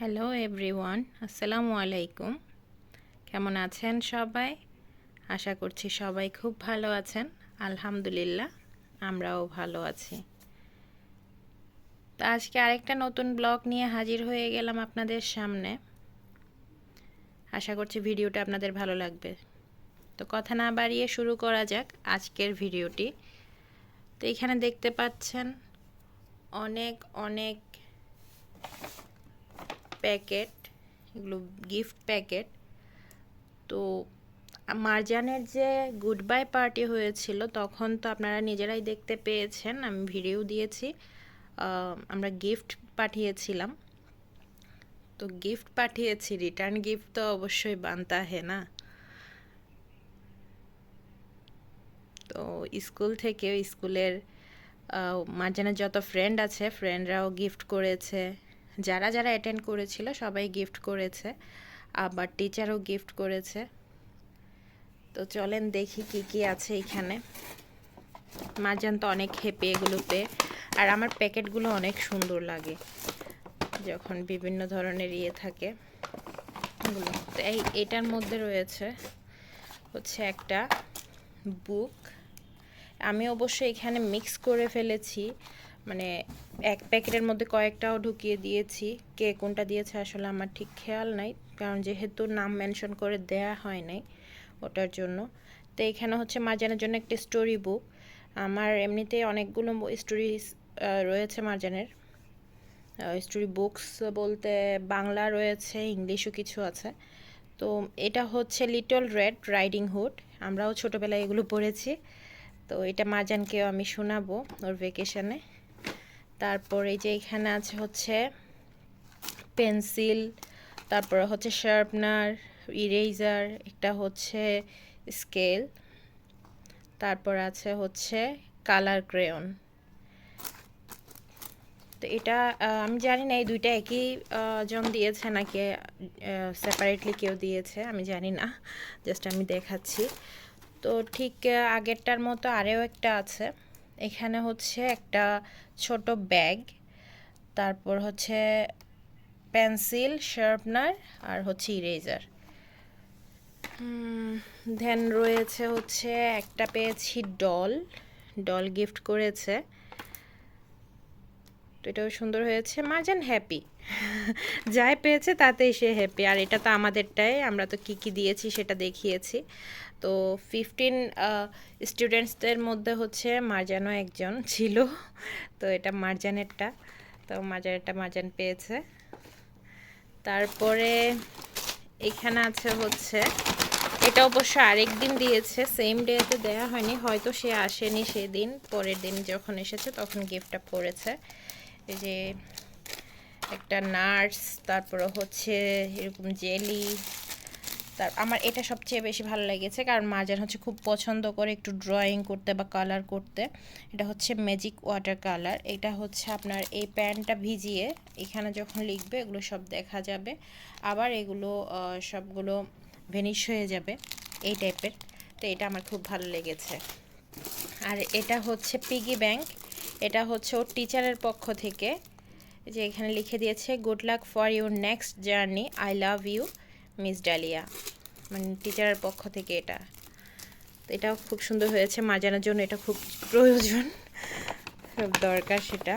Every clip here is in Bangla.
হ্যালো এভরিওয়ান আসসালামু আলাইকুম কেমন আছেন সবাই? আশা করছি সবাই খুব ভালো আছেন। আলহামদুলিল্লাহ, আমরাও ভালো আছি। তো আজকে আরেকটা নতুন ব্লগ নিয়ে হাজির হয়ে গেলাম আপনাদের সামনে। আশা করছি ভিডিওটা আপনাদের ভালো লাগবে। তো কথা না বাড়িয়ে শুরু করা যাক আজকের ভিডিওটি। তো এখানে দেখতে পাচ্ছেন অনেক অনেক প্যাকেট, এগুলো গিফট প্যাকেট। তো মারজানের যে গুড বাই পার্টি হয়েছিল, তখন তো আপনারা নিজেরাই দেখতে পেয়েছেন, আমি ভিডিও দিয়েছি। আমরা গিফট পাঠিয়েছিলাম। তো গিফট পাঠিয়েছি, রিটার্ন গিফট তো অবশ্যই বানতা হে না। তো স্কুল থেকে, স্কুলের মার্জানের যত ফ্রেন্ড আছে ফ্রেন্ডরাও গিফট করেছে। যারা যারা অ্যাটেন্ড করেছিল সবাই গিফট করেছে, আবার টিচারও গিফট করেছে। তো চলেন দেখি কি কি আছে এখানে। মারজান তো অনেক হেপে এগুলোতে। আর আমার প্যাকেটগুলো অনেক সুন্দর লাগে, যখন বিভিন্ন ধরনের ইয়ে থাকে। এগুলো। তো এই, এটার মধ্যে রয়েছে হচ্ছে একটা বুক আমি অবশ্য এখানে মিক্স করে ফেলেছি। মানে এক প্যাকেটের মধ্যে কয়েকটাও ঢুকিয়ে দিয়েছি। কে কোনটা দিয়েছে আসলে আমার ঠিক খেয়াল নাই, কারণ যেহেতু নাম মেনশন করে দেয়া হয় নাই ওটার জন্য। তো এখানে হচ্ছে মারজানের জন্য একটা স্টোরি বুক। আমার এমনিতে অনেকগুলো স্টোরি রয়েছে মারজানের। স্টোরি বুকস বলতে বাংলা রয়েছে, ইংলিশও কিছু আছে। তো এটা হচ্ছে লিটল রেড রাইডিং হুড আমরাও ছোটোবেলায় এগুলো পড়েছি। তো এটা মারজানকেও আমি শোনাবো ওর ভেকেশনে তারপর এই যে এখানে আছে হচ্ছে পেন্সিল, তারপর হচ্ছে শার্পনার, ইরেজার, একটা হচ্ছে স্কেল, তারপর আছে হচ্ছে কালার ক্রেয়ন। তো এটা আমি জানি না, এই দুইটা একই জন দিয়েছে নাকি সেপারেটলি কেউ দিয়েছে, আমি জানি না জাস্ট আমি দেখাচ্ছি। তো ঠিক আগেরটার মতো আরেও একটা আছে। এখানে হচ্ছে একটা ছোট ব্যাগ, তারপর হচ্ছে পেন্সিল, শার্পনার আর হচ্ছে ইরেজার। ধ্যান রয়েছে হচ্ছে একটা পেয়েছি ডল ডল গিফট করেছে। তো এটাও সুন্দর হয়েছে। মার্জান হ্যাপি যাই পেয়েছে তাতেই সে হ্যাপি আর এটা তো আমাদেরটাই, আমরা তো কি কি দিয়েছি সেটা দেখিয়েছি। তো ফিফটিন স্টুডেন্টসদের মধ্যে হচ্ছে মার্জানও একজন ছিল। তো এটা মার্জানেরটা তো মার্জানেরটা মার্জান পেয়েছে। তারপরে এখানে আছে হচ্ছে, এটা অবশ্য আরেক দিন দিয়েছে সেম ডেতে দেওয়া হয়নি। হয়তো সে আসেনি সেদিন, পরের দিন যখন এসেছে তখন গিফটটা পড়েছে। এই যে একটা নার্স, তারপরে হচ্ছে এরকম জেলি। তার, আমার এটা সবচেয়ে বেশি ভালো লেগেছে, কারণ মার্জান হচ্ছে খুব পছন্দ করে একটু ড্রয়িং করতে বা কালার করতে। এটা হচ্ছে ম্যাজিক ওয়াটার কালার এটা হচ্ছে আপনার এই প্যানটা ভিজিয়ে এখানে যখন লিখবে, এগুলো সব দেখা যাবে। আবার এগুলো সবগুলো ভেনিশ হয়ে যাবে এই টাইপের তো এটা আমার খুব ভালো লেগেছে। আর এটা হচ্ছে পিগি ব্যাংক এটা হচ্ছে ওর টিচারের পক্ষ থেকে, যে এখানে লিখে দিয়েছে good luck for your next journey I love you miss Dalia মানে টিচারের পক্ষ থেকে এটা। তো এটাও খুব সুন্দর হয়েছে, মাজানোর জন্য এটা খুব প্রয়োজন। খুব দরকার সেটা।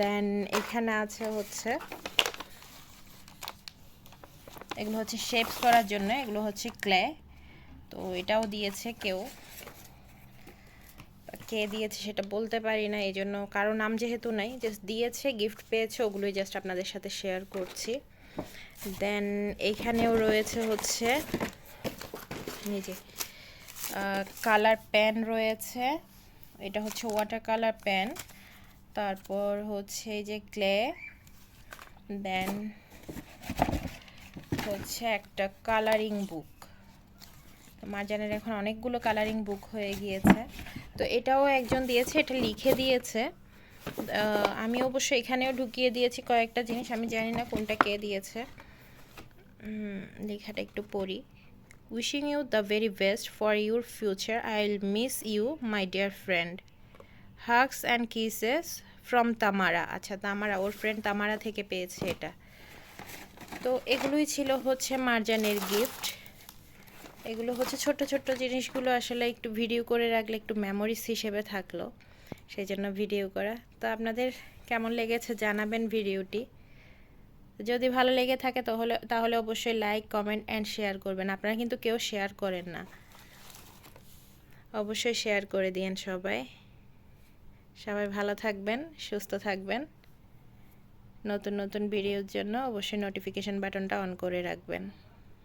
দেন এখানে আছে হচ্ছে, এগুলো হচ্ছে শেপস করার জন্য, এগুলো হচ্ছে ক্লে তো এটাও দিয়েছে কেউ। কে দিয়েছে সেটা বলতে পারি না, এই জন্য কারও নাম যেহেতু নাই জাস্ট দিয়েছে গিফট পেয়েছে, ওগুলোই জাস্ট আপনাদের সাথে শেয়ার করছি। দেন এইখানেও রয়েছে হচ্ছে নিজে কালার পেন রয়েছে, এটা হচ্ছে ওয়াটার কালার পেন তারপর হচ্ছে এই যে ক্লে দেন হচ্ছে একটা কালারিং বুক মার্জানের এখন অনেকগুলো কালারিং বুক হয়ে গিয়েছে। তো এটাও একজন দিয়েছে, এটা লিখে দিয়েছে। আমি অবশ্য এখানেও ঢুকিয়ে দিয়েছি কয়েকটা জিনিস, আমি জানি না কোনটা কে দিয়েছে। লেখাটা একটু পড়ি। Wishing you the very best for your future I will miss you my dear friend hugs and kisses from Tamara আচ্ছা তামারা ওর ফ্রেন্ড তামারা থেকে পেয়েছে এটা। তো এগুলোই ছিল হচ্ছে মার্জানের গিফট এগুলো হচ্ছে ছোট্ট ছোট্ট জিনিসগুলো আসলে একটু ভিডিও করে রাখলে একটু মেমোরিজ হিসেবে থাকল। সেই জন্য ভিডিও করা। তো আপনাদের কেমন লেগেছে জানাবেন ভিডিওটি যদি ভালো লেগে থাকে তাহলে তাহলে অবশ্যই লাইক কমেন্ট অ্যান্ড শেয়ার করবেন। আপনারা কিন্তু কেউ শেয়ার করেন না। অবশ্যই শেয়ার করে দিন সবাই। সবাই ভালো থাকবেন, সুস্থ থাকবেন। নতুন নতুন ভিডিওর জন্য অবশ্যই নোটিফিকেশান বাটনটা অন করে রাখবেন।